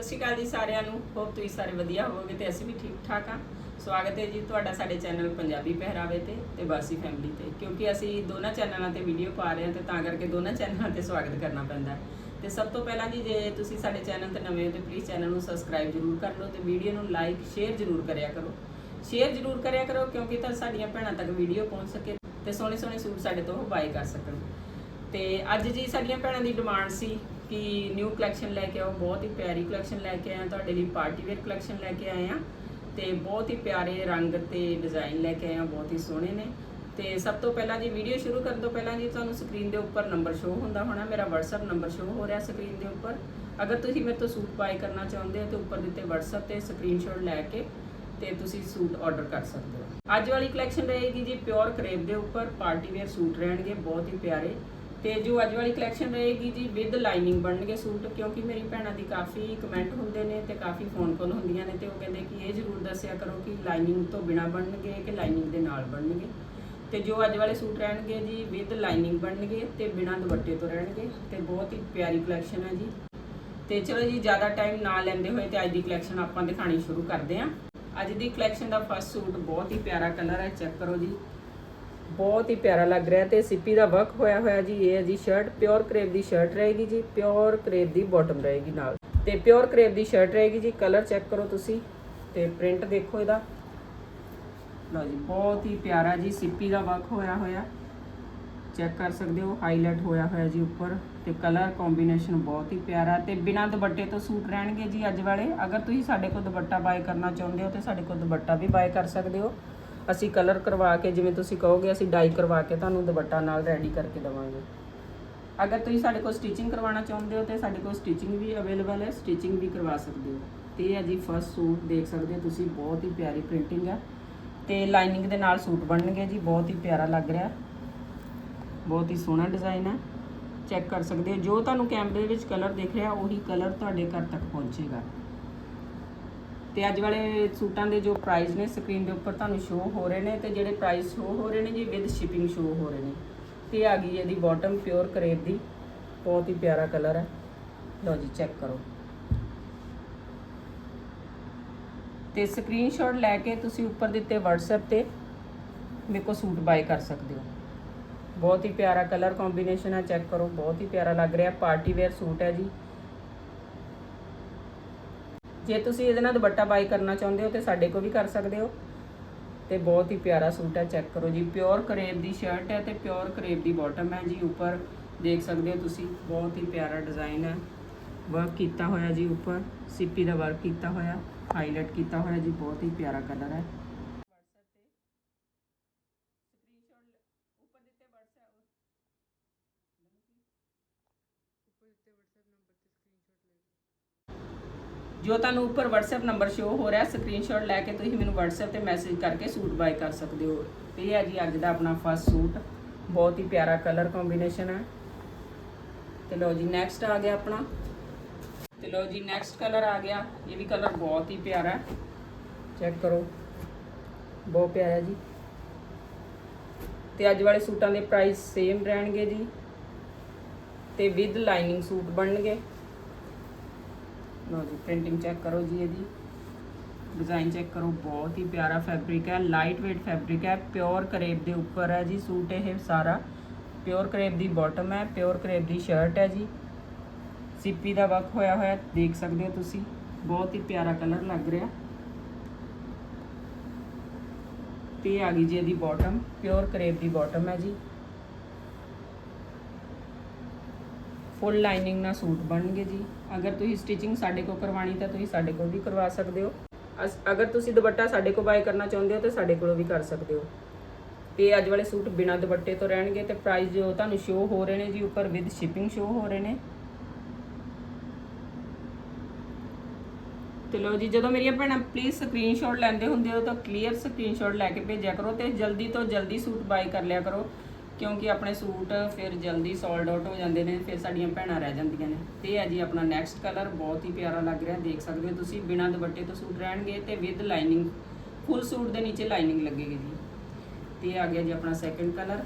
ਸਤਿ ਸ਼੍ਰੀ ਅਕਾਲ ਜੀ ਸਾਰਿਆਂ ਨੂੰ। ਹੋਪ ਤੁਸੀਂ ਸਾਰੇ ਵਧੀਆ ਹੋਵੋਗੇ ਤੇ ਅਸੀਂ ਵੀ ਠੀਕ ਠਾਕ ਹਾਂ। ਸਵਾਗਤ ਹੈ ਜੀ ਤੁਹਾਡਾ ਸਾਡੇ ਚੈਨਲ ਪੰਜਾਬੀ ਪਹਿਰਾਵੇ ਤੇ ਤੇ ਬਾਸੀ ਫੈਮਿਲੀ ਤੇ। ਕਿਉਂਕਿ ਅਸੀਂ ਦੋਨਾਂ ਚੈਨਲਾਂ ਤੇ ਵੀਡੀਓ ਪਾ ਰਹੇ ਹਾਂ ਤੇ ਤਾਂ ਕਰਕੇ ਦੋਨਾਂ ਚੈਨਲਾਂ ਤੇ ਸਵਾਗਤ ਕਰਨਾ ਪੈਂਦਾ ਹੈ। ਤੇ ਸਭ ਤੋਂ ਪਹਿਲਾਂ ਜੀ ਜੇ ਤੁਸੀਂ ਸਾਡੇ ਚੈਨਲ ਤੇ ਨਵੇਂ ਹੋ ਤੇ ਪਲੀਜ਼ ਚੈਨਲ ਨੂੰ ਸਬਸਕ੍ਰਾਈਬ ਜ਼ਰੂਰ ਕਰ ਲਓ ਤੇ ਵੀਡੀਓ ਨੂੰ ਲਾਈਕ ਸ਼ੇਅਰ ਜ਼ਰੂਰ ਕਰਿਆ ਕਰੋ। ਸ਼ੇਅਰ ਜ਼ਰੂਰ ਕਰਿਆ ਕਰੋ ਕਿਉਂਕਿ ਤਾਂ ਸਾਡੀਆਂ ਭੈਣਾਂ ਤੱਕ ਵੀਡੀਓ ਪਹੁੰਚ ਸਕੇ ਤੇ ਸੋਹਣੇ ਸੋਹਣੇ ਸੂਟ ਸਾਡੇ ਤੋਂ ਬਾਈ ਕਰ ਸਕਣ। ਤੇ ਅੱਜ ਜੀ ਸਾਡੀਆਂ ਭੈਣਾਂ ਦੀ ਡਿਮਾਂਡ ਸੀ ਕਿ ਨਿਊ ਕਲੈਕਸ਼ਨ ਲੈ ਕੇ ਆਓ, ਬਹੁਤ ਹੀ ਪਿਆਰੀ ਕਲੈਕਸ਼ਨ ਲੈ ਕੇ ਆਏ ਹਾਂ ਤੁਹਾਡੇ ਲਈ ਪਾਰਟੀ ਵੇਅਰ ਕਲੈਕਸ਼ਨ ਲੈ ਕੇ ਆਏ ਹਾਂ ਤੇ ਬਹੁਤ ਹੀ ਪਿਆਰੇ ਰੰਗ ਤੇ ਡਿਜ਼ਾਈਨ ਲੈ ਕੇ ਆਏ ਹਾਂ ਬਹੁਤ ਹੀ ਸੋਹਣੇ ਨੇ। ਤੇ ਸਭ ਤੋਂ ਪਹਿਲਾਂ ਜੀ ਵੀਡੀਓ ਸ਼ੁਰੂ ਕਰਨ ਤੋਂ ਪਹਿਲਾਂ ਜੀ ਤੁਹਾਨੂੰ ਸਕਰੀਨ ਦੇ ਉੱਪਰ ਨੰਬਰ ਸ਼ੋ ਹੁੰਦਾ ਹੋਣਾ, ਮੇਰਾ WhatsApp ਨੰਬਰ ਸ਼ੋ ਹੋ ਰਿਹਾ ਸਕਰੀਨ ਦੇ ਉੱਪਰ। ਅਗਰ ਤੁਸੀਂ ਮੇਰੇ ਤੋਂ ਸੂਟ ਬਾਈ ਕਰਨਾ ਚਾਹੁੰਦੇ ਹੋ ਤਾਂ ਉੱਪਰ ਦਿੱਤੇ WhatsApp ਤੇ ਸਕਰੀਨਸ਼ਾਟ ਲੈ ਕੇ ਤੇ ਤੁਸੀਂ ਸੂਟ ਆਰਡਰ ਕਰ ਸਕਦੇ ਹੋ। ਅੱਜ ਵਾਲੀ ਕਲੈਕਸ਼ਨ ਰਹੇਗੀ ਜੀ ਪਿਓਰ ਕਰੇਪ ਦੇ ਉੱਪਰ ਪਾਰਟੀ ਵੇਅਰ ਸੂਟ ਰਹਿਣਗੇ, ਬਹੁਤ ਹੀ ਪਿਆਰੇ। ਤੇ ਜੋ ਅੱਜ ਵਾਲੀ ਕਲੈਕਸ਼ਨ ਰਹੇਗੀ ਜੀ ਵਿਦ ਲਾਈਨਿੰਗ ਬਣਨਗੇ ਸੂਟ, ਕਿਉਂਕਿ ਮੇਰੀ ਭੈਣਾਂ ਦੀ ਕਾਫੀ ਕਮੈਂਟ ਹੁੰਦੇ ਨੇ ਤੇ ਕਾਫੀ ਫੋਨ ਕਾਲ ਹੁੰਦੀਆਂ ਨੇ ਤੇ ਉਹ ਕਹਿੰਦੇ ਕਿ ਇਹ ਜ਼ਰੂਰ ਦੱਸਿਆ ਕਰੋ ਕਿ ਲਾਈਨਿੰਗ ਤੋਂ ਬਿਨਾ ਬਣਨਗੇ ਕਿ ਲਾਈਨਿੰਗ ਦੇ ਨਾਲ ਬਣਨਗੇ। ਤੇ ਜੋ ਅੱਜ ਵਾਲੇ ਸੂਟ ਰਹਿਣਗੇ ਜੀ ਵਿਦ ਲਾਈਨਿੰਗ ਬਣਨਗੇ ਤੇ ਬਿਨਾ ਦੁਪੱਟੇ ਤੋਂ ਰਹਿਣਗੇ ਤੇ ਬਹੁਤ ਹੀ ਪਿਆਰੀ ਕਲੈਕਸ਼ਨ ਹੈ ਜੀ। ਤੇ ਚਲੋ ਜੀ, ਜ਼ਿਆਦਾ ਟਾਈਮ ਨਾ ਲੈਂਦੇ ਹੋਏ ਤੇ ਅੱਜ ਦੀ ਕਲੈਕਸ਼ਨ ਆਪਾਂ ਦਿਖਾਣੀ ਸ਼ੁਰੂ ਕਰਦੇ ਹਾਂ। ਅੱਜ ਦੀ ਕਲੈਕਸ਼ਨ ਦਾ ਫਸਟ ਸੂਟ ਬਹੁਤ ਹੀ ਪਿਆਰਾ ਕਲਰ ਹੈ ਚੈੱਕ ਕਰੋ ਜੀ। ਬਹੁਤ ਹੀ ਪਿਆਰਾ ਲੱਗ ਰਿਹਾ ਤੇ ਸਿੱਪੀ ਦਾ ਵਰਕ ਹੋਇਆ ਹੋਇਆ ਜੀ, ਇਹ ਹੈ ਜੀ ਸ਼ਰਟ ਪਿਓਰ ਕਰੇਪ ਦੀ ਸ਼ਰਟ ਰਹੇਗੀ ਜੀ ਪਿਓਰ ਕਰੇਪ ਦੀ ਬਾਟਮ ਰਹੇਗੀ ਨਾਲ। ਤੇ ਪਿਓਰ ਕਰੇਪ ਦੀ ਸ਼ਰਟ ਰਹੇਗੀ ਜੀ ਕਲਰ ਚੈੱਕ ਕਰੋ ਤੁਸੀਂ ਤੇ ਪ੍ਰਿੰਟ ਦੇਖੋ ਇਹਦਾ। ਲਓ ਜੀ, ਬਹੁਤ ਹੀ ਪਿਆਰਾ ਜੀ ਸਿੱਪੀ ਦਾ ਵਰਕ ਹੋਇਆ ਹੋਇਆ। ਚੈੱਕ ਕਰ ਸਕਦੇ ਹੋ ਹਾਈਲਾਈਟ ਹੋਇਆ ਹੋਇਆ ਜੀ ਉੱਪਰ ਤੇ ਕਲਰ ਕੰਬੀਨੇਸ਼ਨ ਬਹੁਤ ਹੀ ਪਿਆਰਾ ਤੇ ਬਿਨਾਂ ਦੁਪੱਟੇ ਤੋਂ ਸੂਟ ਰਹਿਣਗੇ ਜੀ ਅੱਜ ਵਾਲੇ। ਅਗਰ ਤੁਸੀਂ ਸਾਡੇ ਕੋਲ ਦੁਪੱਟਾ ਬਾਏ ਕਰਨਾ ਚਾਹੁੰਦੇ ਹੋ ਤੇ ਸਾਡੇ ਕੋਲ ਦੁਪੱਟਾ ਵੀ ਬਾਏ ਕਰ ਸਕਦੇ ਹੋ। ਅਸੀਂ ਕਲਰ ਕਰਵਾ ਕੇ, ਜਿਵੇਂ ਤੁਸੀਂ ਕਹੋਗੇ, ਅਸੀਂ ਡਾਈ ਕਰਵਾ ਕੇ ਤੁਹਾਨੂੰ ਦੁਪੱਟਾ ਨਾਲ ਰੈਡੀ ਕਰਕੇ ਦੇਵਾਂਗੇ। ਅਗਰ ਤੁਸੀਂ ਸਾਡੇ ਕੋਲ ਸਟਿਚਿੰਗ ਕਰਵਾਉਣਾ ਚਾਹੁੰਦੇ ਹੋ, ਤੇ ਸਾਡੇ ਕੋਲ ਸਟਿਚਿੰਗ ਵੀ ਅਵੇਲੇਬਲ ਹੈ ਸਟਿਚਿੰਗ ਵੀ ਕਰਵਾ ਸਕਦੇ ਹੋ। ਤੇ ਇਹ ਹੈ ਜੀ ਫਸਟ ਸੂਟ ਦੇਖ ਸਕਦੇ ਹੋ ਤੁਸੀਂ, ਬਹੁਤ ਹੀ ਪਿਆਰੀ ਪ੍ਰਿੰਟਿੰਗ ਹੈ। ਤੇ ਲਾਈਨਿੰਗ ਦੇ ਨਾਲ ਸੂਟ ਬਣਨਗੇ ਜੀ, ਬਹੁਤ ਹੀ ਪਿਆਰਾ ਲੱਗ ਰਿਹਾ। ਬਹੁਤ ਹੀ ਸੋਹਣਾ ਡਿਜ਼ਾਈਨ ਹੈ। ਚੈੱਕ ਕਰ ਸਕਦੇ ਹੋ, ਜੋ ਤੁਹਾਨੂੰ ਕੈਮਰੇ ਵਿੱਚ ਕਲਰ ਦਿਖ ਰਿਹਾ, ਉਹੀ ਕਲਰ ਤੁਹਾਡੇ ਘਰ ਤੱਕ ਪਹੁੰਚੇਗਾ। ਤੇ ਅੱਜ ਵਾਲੇ ਸੂਟਾਂ ਦੇ ਜੋ ਪ੍ਰਾਈਸ ਨੇ ਸਕਰੀਨ ਦੇ ਉੱਪਰ ਤੁਹਾਨੂੰ ਸ਼ੋ ਹੋ ਰਹੇ ਨੇ ਤੇ ਜਿਹੜੇ ਪ੍ਰਾਈਸ ਸ਼ੋ ਹੋ ਰਹੇ ਨੇ ਜੀ ਵਿਦ ਸ਼ਿਪਿੰਗ ਸ਼ੋ ਹੋ ਰਹੇ ਨੇ। ਤੇ ਆ ਗਈ ਇਹਦੀ ਬਾਟਮ ਪਿਓਰ ਕਰੇਪ ਦੀ। ਬਹੁਤ ਹੀ ਪਿਆਰਾ ਕਲਰ ਹੈ। ਲਓ ਜੀ ਚੈੱਕ ਕਰੋ। ਤੇ ਸਕਰੀਨਸ਼ਾਟ ਲੈ ਕੇ ਤੁਸੀਂ ਉੱਪਰ ਦਿੱਤੇ WhatsApp ਤੇ, ਮੇਰੇ ਕੋ ਸੂਟ ਬਾਏ ਕਰ ਸਕਦੇ ਹੋ। ਬਹੁਤ ਹੀ ਪਿਆਰਾ ਕਲਰ ਕੰਬੀਨੇਸ਼ਨ ਹੈ ਚੈੱਕ ਕਰੋ। ਬਹੁਤ ਹੀ ਪਿਆਰਾ ਲੱਗ ਰਿਹਾ। ਪਾਰਟੀ ਵੇਅਰ ਸੂਟ ਹੈ ਜੀ। ਜੇ ਤੁਸੀਂ ਇਹਦੇ ਨਾਲ ਦੁਪੱਟਾ ਬਾਈ ਕਰਨਾ ਚਾਹੁੰਦੇ ਹੋ ਤੇ ਸਾਡੇ ਕੋਲ ਵੀ ਕਰ ਸਕਦੇ ਹੋ। ਤੇ ਬਹੁਤ ਹੀ ਪਿਆਰਾ ਸੂਟ ਹੈ, ਚੈੱਕ ਕਰੋ ਜੀ। ਪਿਓਰ ਕਰੇਬ ਦੀ ਸ਼ਰਟ ਹੈ ਤੇ ਪਿਓਰ ਕਰੇਬ ਦੀ ਬਾਟਮ ਹੈ ਜੀ। ਉੱਪਰ ਦੇਖ ਸਕਦੇ ਹੋ ਤੁਸੀਂ, ਬਹੁਤ ਹੀ ਪਿਆਰਾ ਡਿਜ਼ਾਈਨ ਹੈ। ਵਰਕ ਕੀਤਾ ਹੋਇਆ ਜੀ ਉੱਪਰ। ਸਿੱਪੀ ਦਾ ਵਰਕ ਕੀਤਾ ਹੋਇਆ ਹਾਈਲਾਈਟ ਕੀਤਾ ਹੋਇਆ ਜੀ। ਬਹੁਤ ਹੀ ਪਿਆਰਾ ਕਲਰ ਹੈ। ਜੋ ਤੁਹਾਨੂੰ ਉੱਪਰ WhatsApp ਨੰਬਰ ਸ਼ੋ ਹੋ ਰਿਹਾ ਸਕਰੀਨਸ਼ਾਟ ਲੈ ਕੇ ਤੁਸੀਂ ਮੈਨੂੰ WhatsApp ਤੇ ਮੈਸੇਜ ਕਰਕੇ ਸੂਟ ਬਾਈ ਕਰ ਸਕਦੇ ਹੋ। ਤੇ ਇਹ ਹੈ ਜੀ ਅੱਜ ਦਾ ਆਪਣਾ ਫਸਟ ਸੂਟ ਬਹੁਤ ਹੀ ਪਿਆਰਾ ਕਲਰ ਕੰਬੀਨੇਸ਼ਨ ਹੈ। ਤੇ ਲਓ ਜੀ ਨੈਕਸਟ ਆ ਗਿਆ ਆਪਣਾ। ਤੇ ਲਓ ਜੀ ਨੈਕਸਟ ਕਲਰ ਆ ਗਿਆ। ਇਹ ਵੀ ਕਲਰ ਬਹੁਤ ਹੀ ਪਿਆਰਾ ਹੈ। ਚੈੱਕ ਕਰੋ। ਬਹੁਤ ਪਿਆਰਾ ਜੀ। ਤੇ ਅੱਜ ਵਾਲੇ ਸੂਟਾਂ ਦੇ ਪ੍ਰਾਈਸ ਸੇਮ ਰਹਿਣਗੇ ਜੀ। ਤੇ ਵਿਦ ਲਾਈਨਿੰਗ ਸੂਟ ਬਣਨਗੇ। ਲਓ ਜੀ ਪ੍ਰਿੰਟਿੰਗ ਚੈੱਕ ਕਰੋ ਜੀ ਇਹਦੀ। ਡਿਜ਼ਾਈਨ ਚੈੱਕ ਕਰੋ, ਬਹੁਤ ਹੀ ਪਿਆਰਾ ਫੈਬਰਿਕ ਹੈ ਲਾਈਟ weight ਫੈਬਰਿਕ ਹੈ ਪਿਓਰ ਕਰੇਬ ਦੇ ਉੱਪਰ ਹੈ ਜੀ ਸੂਟ ਇਹ ਸਾਰਾ। ਪਿਓਰ ਕਰੇਬ ਦੀ ਬਾਟਮ ਹੈ ਪਿਓਰ ਕਰੇਬ ਦੀ ਸ਼ਰਟ ਹੈ ਜੀ। ਸਿੱਪੀ ਦਾ ਵਰਕ ਹੋਇਆ ਹੋਇਆ, ਦੇਖ ਸਕਦੇ ਹੋ ਤੁਸੀਂ, ਬਹੁਤ ਹੀ ਪਿਆਰਾ ਕਲਰ ਲੱਗ ਰਿਹਾ। ਤੇ ਆ ਗਈ ਜੀ ਇਹਦੀ ਬਾਟਮ ਪਿਓਰ ਕਰੇਬ ਦੀ ਬਾਟਮ ਹੈ ਜੀ। ਫੁੱਲ ਲਾਈਨਿੰਗ ਨਾਲ ਸੂਟ ਬਣਨਗੇ ਜੀ। ਅਗਰ ਤੁਸੀਂ ਸਟਿਚਿੰਗ ਸਾਡੇ ਕੋਲ ਕਰਵਾਣੀ ਤਾਂ ਤੁਸੀਂ ਸਾਡੇ ਕੋਲ ਵੀ ਕਰਵਾ ਸਕਦੇ ਹੋ। ਅਸ- ਅਗਰ ਤੁਸੀਂ ਦੁਪੱਟਾ ਸਾਡੇ ਕੋਲ ਬਾਏ ਕਰਨਾ ਚਾਹੁੰਦੇ ਹੋ ਤਾਂ ਸਾਡੇ ਕੋਲੋਂ ਵੀ ਕਰ ਸਕਦੇ ਹੋ। ਤੇ ਅੱਜ ਵਾਲੇ ਸੂਟ ਬਿਨਾਂ ਦੁਪੱਟੇ ਤੋਂ ਰਹਿਣਗੇ ਤੇ ਪ੍ਰਾਈਸ ਜੋ ਤੁਹਾਨੂੰ ਸ਼ੋ ਹੋ ਰਹੇ ਨੇ ਜੀ, ਉੱਪਰ ਵਿਦ ਸ਼ਿਪਿੰਗ ਸ਼ੋ ਹੋ ਰਹੇ ਨੇ। ਤੇ ਲਓ ਜੀ, ਜਦੋਂ ਮੇਰੀਆਂ ਭੈਣਾਂ ਪਲੀਜ਼ ਸਕਰੀਨਸ਼ਾਟ ਲੈਂਦੇ ਹੁੰਦੇ ਹੋ ਤਾਂ ਕਲੀਅਰ ਸਕਰੀਨਸ਼ਾਟ ਲੈ ਕੇ ਭੇਜਿਆ ਕਰੋ ਤੇ ਜਲਦੀ ਤੋਂ ਜਲਦੀ ਸੂਟ ਬਾਈ ਕਰ ਲਿਆ ਕਰੋ। ਕਿਉਂਕਿ ਆਪਣੇ ਸੂਟ ਫਿਰ ਜਲਦੀ ਸੋਲਡ ਆਊਟ ਹੋ ਜਾਂਦੇ ਨੇ, ਫਿਰ ਸਾਡੀਆਂ ਭੈਣਾਂ ਰਹਿ ਜਾਂਦੀਆਂ ਨੇ। ਤੇ ਹੈ ਜੀ ਆਪਣਾ ਨੈਕਸਟ ਕਲਰ ਬਹੁਤ ਹੀ ਪਿਆਰਾ ਲੱਗ ਰਿਹਾ, ਦੇਖ ਸਕਦੇ ਹੋ ਤੁਸੀਂ, ਬਿਨਾਂ ਦੁਪੱਟੇ ਤੋਂ ਸੂਟ ਰਹਿਣਗੇ ਤੇ ਵਿਦ ਲਾਈਨਿੰਗ ਫੁੱਲ ਸੂਟ ਦੇ ਨੀਚੇ ਲਾਈਨਿੰਗ ਲੱਗੇਗੀ ਜੀ। ਤੇ ਆ ਗਿਆ ਜੀ ਆਪਣਾ ਸੈਕੰਡ ਕਲਰ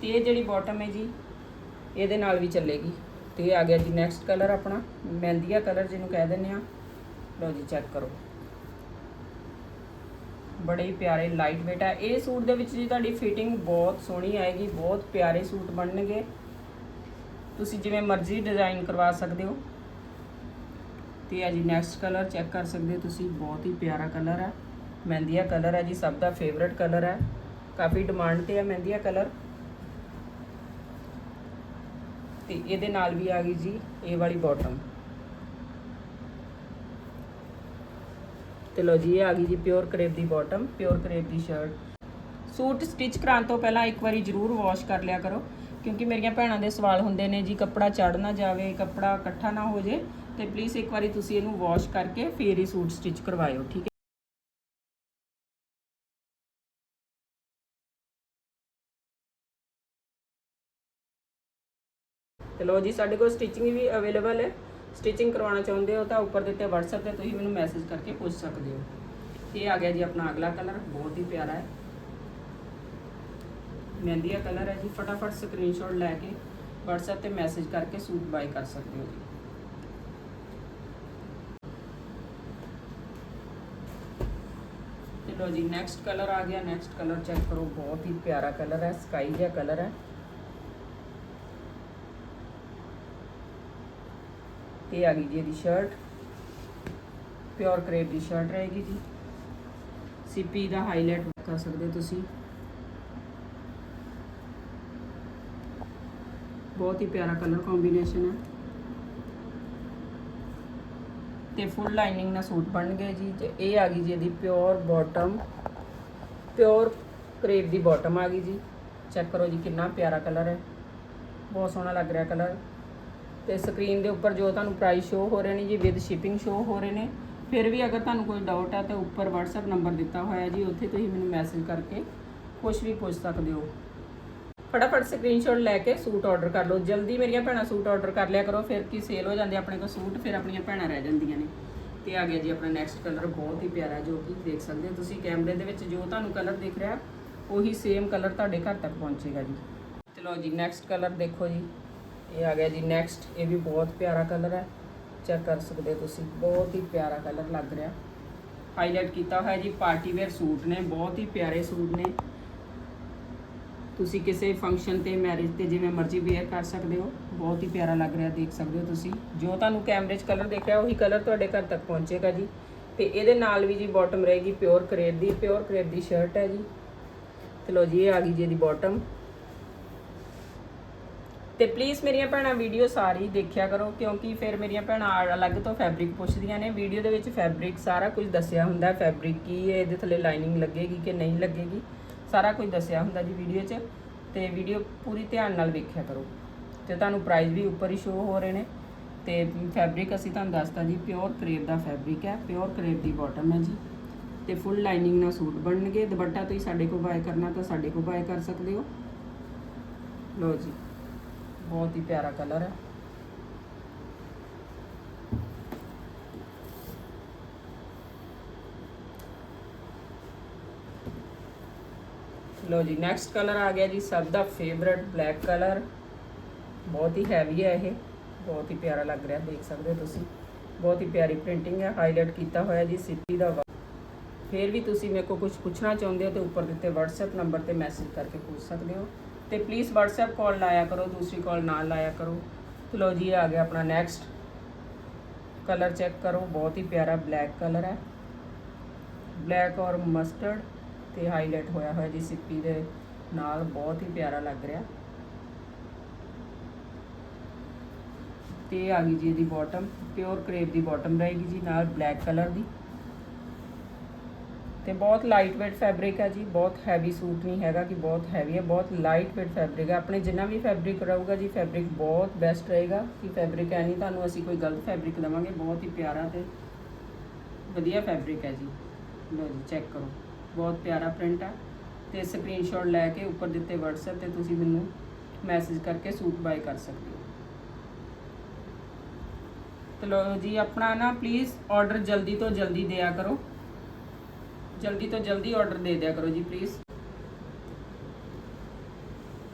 ਤੇ ਇਹ ਜਿਹੜੀ ਬਾਟਮ ਹੈ ਜੀ, ਇਹਦੇ ਨਾਲ ਵੀ ਚੱਲੇਗੀ। ਤੇ ਇਹ ਆ ਗਿਆ ਜੀ ਨੈਕਸਟ ਕਲਰ ਆਪਣਾ, ਮਹਿੰਦੀਆ ਕਲਰ ਜਿਹਨੂੰ ਕਹਿ ਦਿੰਦੇ ਆ ਲਓ ਜੀ ਚੈੱਕ ਕਰੋ। ਬੜੇ ਹੀ ਪਿਆਰੇ ਲਾਈਟ ਵੇਟ ਹੈ ਇਹ ਸੂਟ ਦੇ ਵਿੱਚ ਜੀ ਤੁਹਾਡੀ ਫਿਟਿੰਗ ਬਹੁਤ ਸੋਹਣੀ ਆਏਗੀ, ਬਹੁਤ ਪਿਆਰੇ ਸੂਟ ਬਣਨਗੇ। ਤੁਸੀਂ ਜਿਵੇਂ ਮਰਜ਼ੀ ਡਿਜ਼ਾਈਨ ਕਰਵਾ ਸਕਦੇ ਹੋ। ਤੇ ਆ ਜੀ ਨੈਕਸਟ ਕਲਰ ਚੈੱਕ ਕਰ ਸਕਦੇ ਹੋ ਤੁਸੀਂ, ਬਹੁਤ ਹੀ ਪਿਆਰਾ ਕਲਰ ਹੈ ਮਹਿੰਦੀਆ ਕਲਰ ਹੈ ਜੀ, ਸਭ ਦਾ ਫੇਵਰਿਟ ਕਲਰ ਹੈ ਕਾਫੀ ਡਿਮਾਂਡ ਤੇ ਹੈ ਮਹਿੰਦੀਆ ਕਲਰ ਤੇ ਇਹਦੇ ਨਾਲ ਵੀ ਆ ਗਈ ਜੀ, ਇਹ ਵਾਲੀ ਬਾਟਮ ਤੇ ਲੋ ਜੀ, ਇਹ ਆ ਗਈ ਜੀ ਪਿਓਰ ਕਰੇਪ ਦੀ ਬਾਟਮ ਪਿਓਰ ਕਰੇਪ ਦੀ ਸ਼ਰਟ ਸੂਟ ਸਟਿਚ ਕਰਾਉਣ ਤੋਂ ਪਹਿਲਾਂ ਇੱਕ ਵਾਰੀ ਜ਼ਰੂਰ ਵਾਸ਼ ਕਰ ਲਿਆ ਕਰੋ, ਕਿਉਂਕਿ ਮੇਰੀਆਂ ਭੈਣਾਂ ਦੇ ਸਵਾਲ ਹੁੰਦੇ ਨੇ ਜੀ, ਕੱਪੜਾ ਚੜ ਨਾ ਜਾਵੇ, ਕੱਪੜਾ ਇਕੱਠਾ ਨਾ ਹੋ ਜੇ, ਤੇ ਪਲੀਜ਼ ਇੱਕ ਵਾਰੀ ਤੁਸੀਂ ਇਹਨੂੰ ਵਾਸ਼ ਕਰਕੇ ਫੇਰ ਹੀ ਸੂਟ ਸਟਿਚ ਕਰਵਾਇਓ, ਠੀਕ ਹੈ? ਤੇ ਲੋ ਜੀ, ਸਾਡੇ ਕੋਲ ਸਟਿਚਿੰਗ ਵੀ ਅਵੇਲੇਬਲ ਹੈ। ਸਟਿਚਿੰਗ ਕਰਵਾਉਣਾ ਚਾਹੁੰਦੇ ਹੋ ਤਾਂ ਉੱਪਰ ਦਿੱਤੇ WhatsApp ਤੇ ਤੁਸੀਂ ਮੈਨੂੰ ਮੈਸੇਜ ਕਰਕੇ ਪੁੱਛ ਸਕਦੇ ਹੋ। ਇਹ ਆ ਗਿਆ ਜੀ ਆਪਣਾ ਅਗਲਾ ਕਲਰ ਬਹੁਤ ਹੀ ਪਿਆਰਾ ਹੈ। ਮਹਿੰਦੀਆ ਕਲਰ ਹੈ ਜੀ, ਫਟਾਫਟ ਸਕਰੀਨਸ਼ਾਟ ਲੈ ਕੇ WhatsApp ਤੇ ਮੈਸੇਜ ਕਰਕੇ ਸੂਟ ਬਾਈ ਕਰ ਸਕਦੇ ਹੋ ਜੀ। ਤੇ ਲੋ ਜੀ ਨੈਕਸਟ ਕਲਰ ਆ ਗਿਆ ਨੈਕਸਟ ਕਲਰ ਚੈੱਕ ਕਰੋ, ਬਹੁਤ ਹੀ ਪਿਆਰਾ ਕਲਰ ਹੈ ਸਕਾਈ ਜਿਹਾ ਕਲਰ ਹੈ। ਇਹ ਆ ਗਈ ਜੀ ਇਹਦੀ ਸ਼ਰਟ ਪਿਓਰ ਕਰੇਪ ਦੀ ਸ਼ਰਟ ਰਹੇਗੀ ਜੀ। ਸੀਪੀ ਦਾ ਹਾਈਲਾਈਟ ਕਰ ਸਕਦੇ ਹੋ ਤੁਸੀਂ। ਬਹੁਤ ਹੀ ਪਿਆਰਾ ਕਲਰ ਕੰਬੀਨੇਸ਼ਨ ਹੈ। ਤੇ ਫੁੱਲ ਲਾਈਨਿੰਗ ਨਾਲ ਸੂਟ ਬਣ ਗਏ ਜੀ। ਤੇ ਇਹ ਆ ਗਈ ਜੀ ਇਹਦੀ ਪਿਓਰ ਬਾਟਮ ਪਿਓਰ ਕਰੇਪ ਦੀ ਬਾਟਮ ਆ ਗਈ ਜੀ। ਚੈੱਕ ਕਰੋ ਜੀ ਕਿੰਨਾ ਪਿਆਰਾ ਕਲਰ ਹੈ। ਬਹੁਤ ਸੋਹਣਾ ਲੱਗ ਰਿਹਾ ਕਲਰ ਤੇ ਸਕਰੀਨ ਦੇ ਉੱਪਰ ਜੋ ਤੁਹਾਨੂੰ ਪ੍ਰਾਈਸ ਸ਼ੋ ਹੋ ਰਹੇ ਨੇ ਜੀ ਵਿਦ ਸ਼ਿਪਿੰਗ ਸ਼ੋ ਹੋ ਰਹੇ ਨੇ, ਫਿਰ ਵੀ ਅਗਰ ਤੁਹਾਨੂੰ ਕੋਈ ਡਾਊਟ ਹੈ ਤਾਂ ਉੱਪਰ WhatsApp ਨੰਬਰ ਦਿੱਤਾ ਹੋਇਆ ਜੀ, ਉੱਥੇ ਤੁਸੀਂ ਮੈਨੂੰ ਮੈਸੇਜ ਕਰਕੇ ਕੁਝ ਵੀ ਪੁੱਛ ਸਕਦੇ ਹੋ। ਫਟਾਫਟ ਸਕਰੀਨਸ਼ਾਟ ਲੈ ਕੇ ਸੂਟ ਆਰਡਰ ਕਰ ਲਓ। ਜਲਦੀ ਮੇਰੀਆਂ ਭੈਣਾਂ ਸੂਟ ਆਰਡਰ ਕਰ ਲਿਆ ਕਰੋ, ਫਿਰ ਕੀ ਸੇਲ ਹੋ ਜਾਂਦੇ ਆਪਣੇ ਕੋਲ ਸੂਟ, ਫਿਰ ਆਪਣੀਆਂ ਭੈਣਾਂ ਰਹਿ ਜਾਂਦੀਆਂ ਨੇ। ਤੇ ਆ ਗਿਆ ਜੀ, ਆਪਣਾ ਨੈਕਸਟ ਕਲਰ ਬਹੁਤ ਹੀ ਪਿਆਰਾ, ਜੋ ਕਿ ਦੇਖ ਸਕਦੇ ਹੋ ਤੁਸੀਂ ਕੈਮਰੇ ਦੇ ਵਿੱਚ ਜੋ ਤੁਹਾਨੂੰ ਕਲਰ ਦਿਖ ਰਿਹਾ, ਉਹੀ ਸੇਮ ਕਲਰ ਤੁਹਾਡੇ ਘਰ ਤੱਕ ਪਹੁੰਚੇਗਾ ਜੀ। ਚਲੋ ਜੀ ਨੈਕਸਟ ਕਲਰ ਦੇਖੋ ਜੀ। ਇਹ ਆ ਗਿਆ ਜੀ ਨੈਕਸਟ ਇਹ ਵੀ ਬਹੁਤ ਪਿਆਰਾ ਕਲਰ ਹੈ। ਚੈੱਕ ਕਰ ਸਕਦੇ ਹੋ ਤੁਸੀਂ, ਬਹੁਤ ਹੀ ਪਿਆਰਾ ਕਲਰ ਲੱਗ ਰਿਹਾ। ਹਾਈਲਾਈਟ ਕੀਤਾ ਹੋਇਆ ਜੀ ਪਾਰਟੀ ਵੇਅਰ ਸੂਟ ਨੇ, ਬਹੁਤ ਹੀ ਪਿਆਰੇ ਸੂਟ ਨੇ। ਤੁਸੀਂ ਕਿਸੇ ਫੰਕਸ਼ਨ ਤੇ ਮੈਰਿਜ ਤੇ ਜਿਵੇਂ ਮਰਜ਼ੀ ਵੇਅਰ ਕਰ ਸਕਦੇ ਹੋ, ਬਹੁਤ ਹੀ ਪਿਆਰਾ ਲੱਗ ਰਿਹਾ, ਦੇਖ ਸਕਦੇ ਹੋ ਤੁਸੀਂ। ਜੋ ਤੁਹਾਨੂੰ ਕੈਮਰੇ 'ਚ ਕਲਰ ਦੇਖਿਆ, ਉਹੀ ਕਲਰ ਤੁਹਾਡੇ ਘਰ ਤੱਕ ਪਹੁੰਚੇਗਾ ਜੀ। ਤੇ ਇਹਦੇ ਨਾਲ ਵੀ ਜੀ ਬਾਟਮ ਰਹੇਗੀ ਪਿਓਰ ਕਰੇਟ ਦੀ ਪਿਓਰ ਕਰੇਟ ਦੀ ਸ਼ਰਟ ਹੈ ਜੀ। ਤੇ ਲੋ ਜੀ, ਇਹ ਆ ਗਈ ਜੀ ਇਹਦੀ ਬਾਟਮ ਤੇ ਪਲੀਜ਼ ਮੇਰੀਆਂ ਭੈਣਾਂ ਵੀਡੀਓ ਸਾਰੀ ਦੇਖਿਆ ਕਰੋ, ਕਿਉਂਕਿ ਫਿਰ ਮੇਰੀਆਂ ਭੈਣਾਂ ਆ- ਅਲੱਗ ਤੋਂ ਫੈਬਰਿਕ ਪੁੱਛਦੀਆਂ ਨੇ। ਵੀਡੀਓ ਦੇ ਵਿੱਚ ਫੈਬਰਿਕ ਸਾਰਾ ਕੁਝ ਦੱਸਿਆ ਹੁੰਦਾ ਫੈਬਰਿਕ ਕੀ ਹੈ, ਇਹਦੇ ਥੱਲੇ ਲਾਈਨਿੰਗ ਲੱਗੇਗੀ ਕਿ ਨਹੀਂ ਲੱਗੇਗੀ, ਸਾਰਾ ਕੁਝ ਦੱਸਿਆ ਹੁੰਦਾ ਜੀ ਵੀਡੀਓ 'ਚ। ਤੇ ਵੀਡੀਓ ਪੂਰੀ ਧਿਆਨ ਨਾਲ ਵੇਖਿਆ ਕਰੋ। ਤੇ ਤੁਹਾਨੂੰ ਪ੍ਰਾਈਸ ਵੀ ਉੱਪਰ ਹੀ ਸ਼ੋ ਹੋ ਰਹੇ ਨੇ। ਤੇ ਫੈਬਰਿਕ ਅਸੀਂ ਤੁਹਾਨੂੰ ਦੱਸਤਾ ਜੀ ਪਿਓਰ ਕਰੇਪ ਦਾ ਫੈਬਰਿਕ ਹੈ। ਪਿਓਰ ਕਰੇਪ ਦੀ ਬਾਟਮ ਹੈ ਜੀ। ਤੇ ਫੁੱਲ ਲਾਈਨਿੰਗ ਨਾਲ ਸੂਟ ਬਣਨਗੇ। ਦੁਪੱਟਾ ਤੁਸੀਂ ਸਾਡੇ ਕੋਲ ਬਾਏ ਕਰਨਾ ਤਾਂ ਸਾਡੇ ਕੋਲ ਬਾਏ ਕਰ ਸਕਦੇ ਹੋ। ਲੋ ਜੀ। ਬਹੁਤ ਹੀ ਪਿਆਰਾ ਕਲਰ ਹੈ ਲੋ ਜੀ ਨੈਕਸਟ ਕਲਰ ਆ ਗਿਆ ਜੀ ਸਭ ਦਾ ਫੇਵਰਿਟ ਬਲੈਕ ਕਲਰ ਬਹੁਤ ਹੀ ਹੈਵੀ ਹੈ ਇਹ ਬਹੁਤ ਹੀ ਪਿਆਰਾ ਲੱਗ ਰਿਹਾ ਦੇਖ ਸਕਦੇ ਹੋ ਤੁਸੀਂ ਬਹੁਤ ਹੀ ਪਿਆਰੀ ਪ੍ਰਿੰਟਿੰਗ ਹੈ ਹਾਈਲਾਈਟ ਕੀਤਾ ਹੋਇਆ ਜੀ ਸਿੱਪੀ ਦਾ work। ਫਿਰ ਵੀ ਤੁਸੀਂ ਮੇਰੇ ਕੋਲ ਕੁਝ ਪੁੱਛਣਾ ਚਾਹੁੰਦੇ ਹੋ ਤੇ ਉੱਪਰ ਦਿੱਤੇ WhatsApp ਨੰਬਰ ਤੇ ਮੈਸੇਜ ਕਰਕੇ ਪੁੱਛ ਸਕਦੇ ਹੋ ਤੇ ਪਲੀਜ਼ WhatsApp ਕਾਲ ਲਾਇਆ ਕਰੋ, ਦੂਸਰੀ ਕਾਲ ਨਾ ਲਾਇਆ ਕਰੋ। ਤੇ ਲੋ ਜੀ, ਆ ਗਿਆ ਆਪਣਾ ਨੈਕਸਟ ਕਲਰ ਚੈੱਕ ਕਰੋ, ਬਹੁਤ ਹੀ ਪਿਆਰਾ ਬਲੈਕ ਕਲਰ ਹੈ। ਬਲੈਕ ਔਰ ਮਸਟਰਡ ਤੇ ਹਾਈਲਾਈਟ ਹੋਇਆ ਹੋਇਆ ਜੀ ਸਿੱਪੀ ਦੇ ਨਾਲ, ਬਹੁਤ ਹੀ ਪਿਆਰਾ ਲੱਗ ਰਿਹਾ। ਤੇ ਇਹ ਆ ਗਈ ਜੀ ਇਹਦੀ ਬਾਟਮ ਪਿਓਰ ਕਰੇਪ ਦੀ ਬਾਟਮ ਰਹੇਗੀ ਜੀ ਨਾਲ ਬਲੈਕ ਕਲਰ ਦੀ। ਤੇ ਬਹੁਤ ਲਾਈਟ weight ਫੈਬਰਿਕ ਹੈ ਜੀ, ਬਹੁਤ ਹੈਵੀ ਸੂਟ ਨਹੀਂ ਹੈਗਾ ਕਿ ਬਹੁਤ ਹੈਵੀ ਹੈ ਬਹੁਤ ਲਾਈਟ weight ਫੈਬਰਿਕ ਹੈ ਆਪਣੇ ਜਿੰਨਾ ਵੀ ਫੈਬਰਿਕ ਰਹੂਗਾ ਜੀ ਫੈਬਰਿਕ ਬਹੁਤ ਬੈਸਟ ਰਹੇਗਾ। ਕਿ ਫੈਬਰਿਕ ਹੈ ਨਹੀਂ, ਤੁਹਾਨੂੰ ਅਸੀਂ ਕੋਈ ਗਲਤ ਫੈਬਰਿਕ ਦੇਵਾਂਗੇ, ਬਹੁਤ ਹੀ ਪਿਆਰਾ ਤੇ ਵਧੀਆ ਫੈਬਰਿਕ ਹੈ ਜੀ। ਲਓ ਜੀ ਚੈੱਕ ਕਰੋ। ਬਹੁਤ ਪਿਆਰਾ ਪ੍ਰਿੰਟ ਹੈ ਤੇ ਸਕਰੀਨਸ਼ਾਟ ਲੈ ਕੇ ਉੱਪਰ ਦਿੱਤੇ WhatsApp ਤੇ ਤੁਸੀਂ ਮੈਨੂੰ ਮੈਸੇਜ ਕਰਕੇ ਸੂਟ ਬਾਏ ਕਰ ਸਕਦੇ ਹੋ। ਤੇ ਲਓ ਜੀ, ਆਪਣਾ ਨਾ ਪਲੀਜ਼ ਆਰਡਰ ਜਲਦੀ ਤੋਂ ਜਲਦੀ ਦਿਆ ਕਰੋ। ਜਲਦੀ ਤੋਂ ਜਲਦੀ ਆਰਡਰ ਦੇ ਦਿਆ ਕਰੋ ਜੀ ਪਲੀਜ਼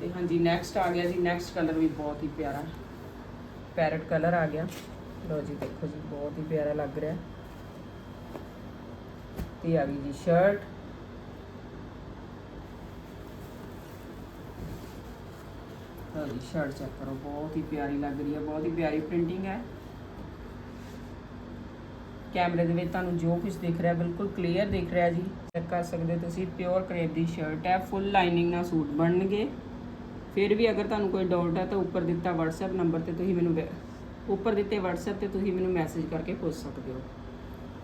ਤੇ ਹਾਂਜੀ ਨੈਕਸਟ ਆ ਗਿਆ ਜੀ ਨੈਕਸਟ ਕਲਰ ਵੀ ਬਹੁਤ ਹੀ ਪਿਆਰਾ। ਪੈਰਟ ਕਲਰ ਆ ਗਿਆ। ਲੋ ਜੀ, ਦੇਖੋ ਜੀ, ਬਹੁਤ ਹੀ ਪਿਆਰਾ ਲੱਗ ਰਿਹਾ। ਤੇ ਆ ਗਈ ਜੀ ਸ਼ਰਟ ਲਓ ਜੀ ਸ਼ਰਟ ਚੈੱਕ ਕਰੋ, ਬਹੁਤ ਹੀ ਪਿਆਰੀ ਲੱਗ ਰਹੀ ਹੈ, ਬਹੁਤ ਹੀ ਪਿਆਰੀ ਪ੍ਰਿੰਟਿੰਗ ਹੈ। ਕੈਮਰੇ ਦੇ ਵਿੱਚ ਤੁਹਾਨੂੰ ਜੋ ਕੁਝ ਦਿਖ ਰਿਹਾ, ਬਿਲਕੁਲ ਕਲੀਅਰ ਦਿਖ ਰਿਹਾ ਜੀ। ਚੈੱਕ ਕਰ ਸਕਦੇ ਹੋ ਤੁਸੀਂ ਪਿਓਰ ਕਰੇਪ ਦੀ ਸ਼ਰਟ ਹੈ ਫੁੱਲ ਲਾਈਨਿੰਗ ਨਾਲ ਸੂਟ ਬਣਨਗੇ। ਫਿਰ ਵੀ ਅਗਰ ਤੁਹਾਨੂੰ ਕੋਈ ਡਾਊਟ ਹੈ ਤਾਂ ਉੱਪਰ ਦਿੱਤਾ WhatsApp ਨੰਬਰ ਤੇ ਤੁਸੀਂ ਮੈਨੂੰ ਉੱਪਰ ਦਿੱਤੇ WhatsApp ਤੇ ਤੁਸੀਂ ਮੈਨੂੰ ਮੈਸੇਜ ਕਰਕੇ ਪੁੱਛ ਸਕਦੇ ਹੋ।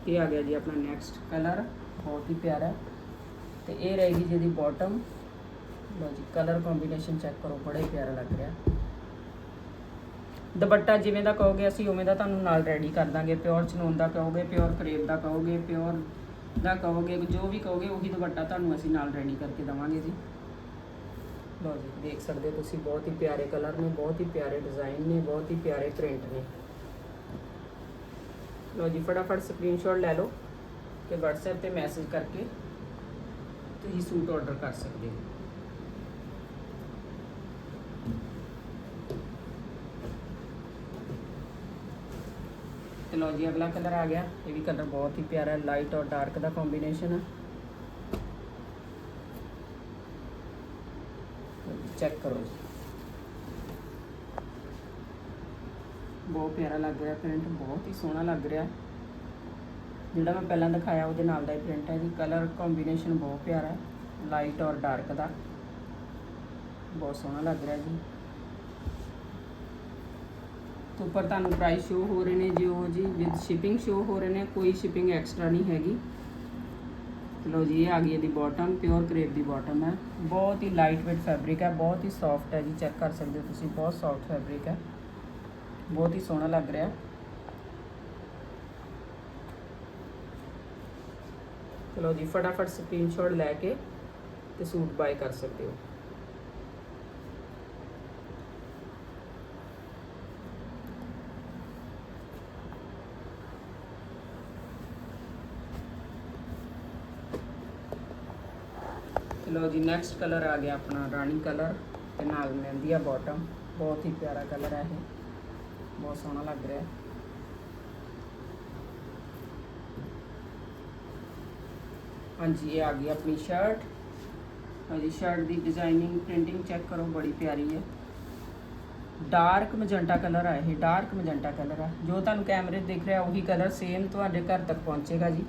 ਇਹ ਆ ਗਿਆ ਜੀ ਆਪਣਾ ਨੈਕਸਟ ਕਲਰ ਬਹੁਤ ਹੀ ਪਿਆਰਾ। ਤੇ ਇਹ ਰਹੇਗੀ ਜਿਹਦੀ ਬਾਟਮ ਲਓ ਜੀ ਕਲਰ ਕੰਬੀਨੇਸ਼ਨ ਚੈੱਕ ਕਰੋ, ਬੜਾ ਹੀ ਪਿਆਰਾ ਲੱਗ ਰਿਹਾ। ਦੁਪੱਟਾ ਜਿਵੇਂ ਦਾ ਕਹੋਗੇ ਅਸੀਂ ਉਵੇਂ ਦਾ ਤੁਹਾਨੂੰ ਨਾਲ ਰੈਡੀ ਕਰ ਦਾਂਗੇ। ਪਿਓਰ ਚਨੋਨ ਦਾ ਕਹੋਗੇ ਪਿਓਰ ਕਰੇਪ ਦਾ ਕਹੋਗੇ ਪਿਓਰ ਦਾ ਕਹੋਗੇ, ਜੋ ਵੀ ਕਹੋਗੇ ਉਹੀ ਦੁਪੱਟਾ ਤੁਹਾਨੂੰ ਅਸੀਂ ਨਾਲ ਰੈਡੀ ਕਰਕੇ ਦਵਾਂਗੇ ਜੀ। ਲਓ ਜੀ, ਦੇਖ ਸਕਦੇ ਹੋ ਤੁਸੀਂ ਬਹੁਤ ਹੀ ਪਿਆਰੇ ਕਲਰ ਨੇ, ਬਹੁਤ ਹੀ ਪਿਆਰੇ ਡਿਜ਼ਾਈਨ ਨੇ, ਬਹੁਤ ਹੀ ਪਿਆਰੇ ਪ੍ਰਿੰਟ ਨੇ। ਲਓ ਜੀ, ਫਟਾਫਟ ਸਕਰੀਨਸ਼ਾਟ ਲੈ ਲਓ ਤੇ WhatsApp ਤੇ ਮੈਸੇਜ ਕਰਕੇ ਤੁਸੀਂ ਸੂਟ ਆਰਡਰ ਕਰ ਸਕਦੇ ਹੋ। ਤੇ ਲਓ ਜੀ, ਅਗਲਾ ਕਲਰ ਆ ਗਿਆ। ਇਹ ਵੀ ਕਲਰ ਬਹੁਤ ਹੀ ਪਿਆਰਾ ਹੈ ਲਾਈਟ ਔਰ ਡਾਰਕ ਦਾ ਕੰਬੀਨੇਸ਼ਨ ਹੈ ਚੈੱਕ ਕਰੋ ਜੀ। ਬਹੁਤ ਪਿਆਰਾ ਲੱਗ ਰਿਹਾ ਪ੍ਰਿੰਟ ਬਹੁਤ ਹੀ ਸੋਹਣਾ ਲੱਗ ਰਿਹਾ। ਜਿਹੜਾ ਮੈਂ ਪਹਿਲਾਂ ਦਿਖਾਇਆ, ਉਹਦੇ ਨਾਲ ਦਾ ਹੀ ਪ੍ਰਿੰਟ ਹੈ ਜੀ। ਕਲਰ ਕੰਬੀਨੇਸ਼ਨ ਬਹੁਤ ਪਿਆਰਾ ਹੈ ਲਾਈਟ ਔਰ ਡਾਰਕ ਦਾ। ਬਹੁਤ ਸੋਹਣਾ ਲੱਗ ਰਿਹਾ ਜੀ। ਤੋਂ ਉੱਪਰ ਤੁਹਾਨੂੰ ਪ੍ਰਾਈਸ ਸ਼ੋ ਹੋ ਰਹੇ ਨੇ ਜੀ ਉਹ ਜੀ ਵਿਦ ਸ਼ਿਪਿੰਗ ਸ਼ੋ ਹੋ ਰਹੇ ਨੇ, ਕੋਈ ਸ਼ਿਪਿੰਗ ਐਕਸਟਰਾ ਨਹੀਂ ਹੈਗੀ। ਲੋ ਜੀ, ਇਹ ਆ ਗਈ ਇਹਦੀ ਬਾਟਮ ਪਿਓਰ ਕਰੇਪ ਦੀ ਬਾਟਮ ਹੈ। ਬਹੁਤ ਹੀ ਲਾਈਟ ਵੇਟ ਫੈਬਰਿਕ ਹੈ, ਬਹੁਤ ਹੀ ਸੌਫਟ ਹੈ ਜੀ ਚੈੱਕ ਕਰ ਸਕਦੇ ਹੋ ਤੁਸੀਂ, ਬਹੁਤ ਸੌਫਟ ਫੈਬਰਿਕ ਹੈ। ਬਹੁਤ ਹੀ ਸੋਹਣਾ ਲੱਗ ਰਿਹਾ। ਚਲੋ ਜੀ, ਫਟਾਫਟ ਸਕਰੀਨਸ਼ਾਟ ਲੈ ਕੇ ਤੇ ਸੂਟ ਬਾਏ ਕਰ ਸਕਦੇ ਹੋ। ਚਲੋ ਜੀ ਨੈਕਸਟ ਕਲਰ ਆ ਗਿਆ ਆਪਣਾ ਰਾਣੀ ਕਲਰ ਤੇ ਨਾਲ ਮਹਿੰਦੀ ਆ ਬਾਟਮ ਬਹੁਤ ਹੀ ਪਿਆਰਾ ਕਲਰ ਹੈ ਇਹ। ਬਹੁਤ ਸੋਹਣਾ ਲੱਗ ਰਿਹਾ। ਹਾਂਜੀ, ਇਹ ਆ ਗਈ ਆਪਣੀ ਸ਼ਰਟ ਹਾਂਜੀ ਸ਼ਰਟ ਦੀ ਡਿਜ਼ਾਈਨਿੰਗ ਪ੍ਰਿੰਟਿੰਗ ਚੈੱਕ ਕਰੋ, ਬੜੀ ਪਿਆਰੀ ਹੈ। ਡਾਰਕ ਮਜੰਟਾ ਕਲਰ ਆ ਇਹ ਡਾਰਕ ਮਜੰਟਾ ਕਲਰ ਆ। ਜੋ ਤੁਹਾਨੂੰ ਕੈਮਰੇ 'ਤੇ ਦਿਖ ਰਿਹਾ, ਉਹੀ ਕਲਰ ਸੇਮ ਤੁਹਾਡੇ ਘਰ ਤੱਕ ਪਹੁੰਚੇਗਾ ਜੀ।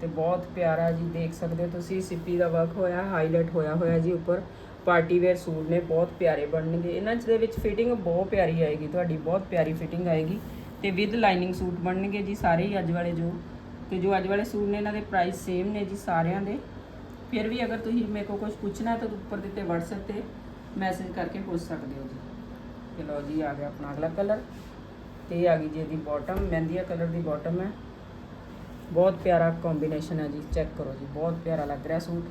ਤੇ ਬਹੁਤ ਪਿਆਰਾ ਜੀ, ਦੇਖ ਸਕਦੇ ਹੋ ਤੁਸੀਂ, ਸਿੱਪੀ ਦਾ ਵਰਕ ਹੋਇਆ ਹਾਈਲਾਈਟ ਹੋਇਆ ਹੋਇਆ ਜੀ ਉੱਪਰ। ਪਾਰਟੀ ਵੇਅਰ ਸੂਟ ਨੇ, ਬਹੁਤ ਪਿਆਰੇ ਬਣਨਗੇ। ਇਹਨਾਂ 'ਚ ਦੇ ਵਿੱਚ ਫਿਟਿੰਗ ਬਹੁਤ ਪਿਆਰੀ ਆਏਗੀ, ਤੁਹਾਡੀ ਬਹੁਤ ਪਿਆਰੀ ਫਿਟਿੰਗ ਆਏਗੀ। ਤੇ ਵਿਦ ਲਾਈਨਿੰਗ ਸੂਟ ਬਣਨਗੇ ਜੀ ਸਾਰੇ ਹੀ ਅੱਜ ਵਾਲੇ ਜੋ। ਤੇ ਜੋ ਅੱਜ ਵਾਲੇ ਸੂਟ ਨੇ, ਇਹਨਾਂ ਦੇ ਪ੍ਰਾਈਸ ਸੇਮ ਨੇ ਜੀ ਸਾਰਿਆਂ ਦੇ। ਫਿਰ ਵੀ ਅਗਰ ਤੁਸੀਂ ਮੇਰੇ ਕੋਲ ਕੁਝ ਪੁੱਛਣਾ ਤਾਂ ਉੱਪਰ ਦਿੱਤੇ WhatsApp ਤੇ ਮੈਸੇਜ ਕਰਕੇ ਪੁੱਛ ਸਕਦੇ ਹੋ ਜੀ। ਚਲੋ ਜੀ, ਆ ਗਿਆ ਆਪਣਾ ਅਗਲਾ ਕਲਰ ਤੇ ਆ ਗਈ ਜੀ ਇਹਦੀ ਬਾਟਮ ਮਹਿੰਦੀਆ ਕਲਰ ਦੀ ਬਾਟਮ ਹੈ। ਬਹੁਤ ਪਿਆਰਾ ਕੰਬੀਨੇਸ਼ਨ ਹੈ ਜੀ ਚੈੱਕ ਕਰੋ ਜੀ, ਬਹੁਤ ਪਿਆਰਾ ਲੱਗ ਰਿਹਾ ਸੂਟ।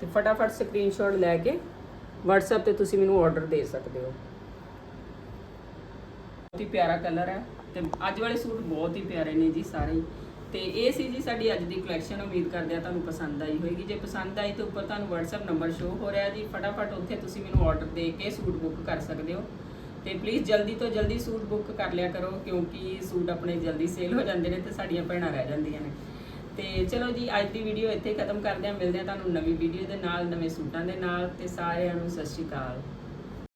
ਤੇ ਫਟਾਫਟ ਸਕਰੀਨਸ਼ਾਟ ਲੈ ਕੇ WhatsApp ਤੇ ਤੁਸੀਂ ਮੈਨੂੰ ਆਰਡਰ ਦੇ ਸਕਦੇ ਹੋ। ਬਹੁਤ ਹੀ ਪਿਆਰਾ ਕਲਰ ਹੈ ਤੇ ਅੱਜ ਵਾਲੇ ਸੂਟ ਬਹੁਤ ਹੀ ਪਿਆਰੇ ਨੇ ਜੀ ਸਾਰੇ। ਹੀ। ਤੇ ਇਹ ਸੀ ਜੀ ਸਾਡੀ ਅੱਜ ਦੀ ਕਲੈਕਸ਼ਨ ਉਮੀਦ ਕਰਦੇ ਆ ਤੁਹਾਨੂੰ ਪਸੰਦ ਆਈ ਹੋਏਗੀ। ਜੇ ਪਸੰਦ ਆਈ ਤਾਂ ਉੱਪਰ ਤੁਹਾਨੂੰ WhatsApp ਨੰਬਰ ਸ਼ੋ ਹੋ ਰਿਹਾ ਜੀ। ਫਟਾਫਟ ਉੱਥੇ ਤੁਸੀਂ ਮੈਨੂੰ ਆਰਡਰ ਦੇ ਕੇ ਸੂਟ ਬੁੱਕ ਕਰ ਸਕਦੇ ਹੋ। ਤੇ ਪਲੀਜ਼ ਜਲਦੀ ਤੋਂ ਜਲਦੀ ਸੂਟ ਬੁੱਕ ਕਰ ਲਿਆ ਕਰੋ, ਕਿਉਂਕਿ ਸੂਟ ਆਪਣੇ ਜਲਦੀ ਸੇਲ ਹੋ ਜਾਂਦੇ ਨੇ ਤੇ ਸਾਡੀਆਂ ਭੈਣਾਂ ਰਹਿ ਜਾਂਦੀਆਂ ਨੇ। ਤੇ ਚਲੋ ਜੀ, ਅੱਜ ਦੀ ਵੀਡੀਓ ਇੱਥੇ ਖਤਮ ਕਰਦੇ ਹਾਂ, ਮਿਲਦੇ ਹਾਂ ਤੁਹਾਨੂੰ ਨਵੀਂ ਵੀਡੀਓ ਦੇ ਨਾਲ, ਨਵੇਂ ਸੂਟਾਂ ਦੇ ਨਾਲ, ਤੇ ਸਾਰਿਆਂ ਨੂੰ ਸਤਿ ਸ਼੍ਰੀ ਅਕਾਲ।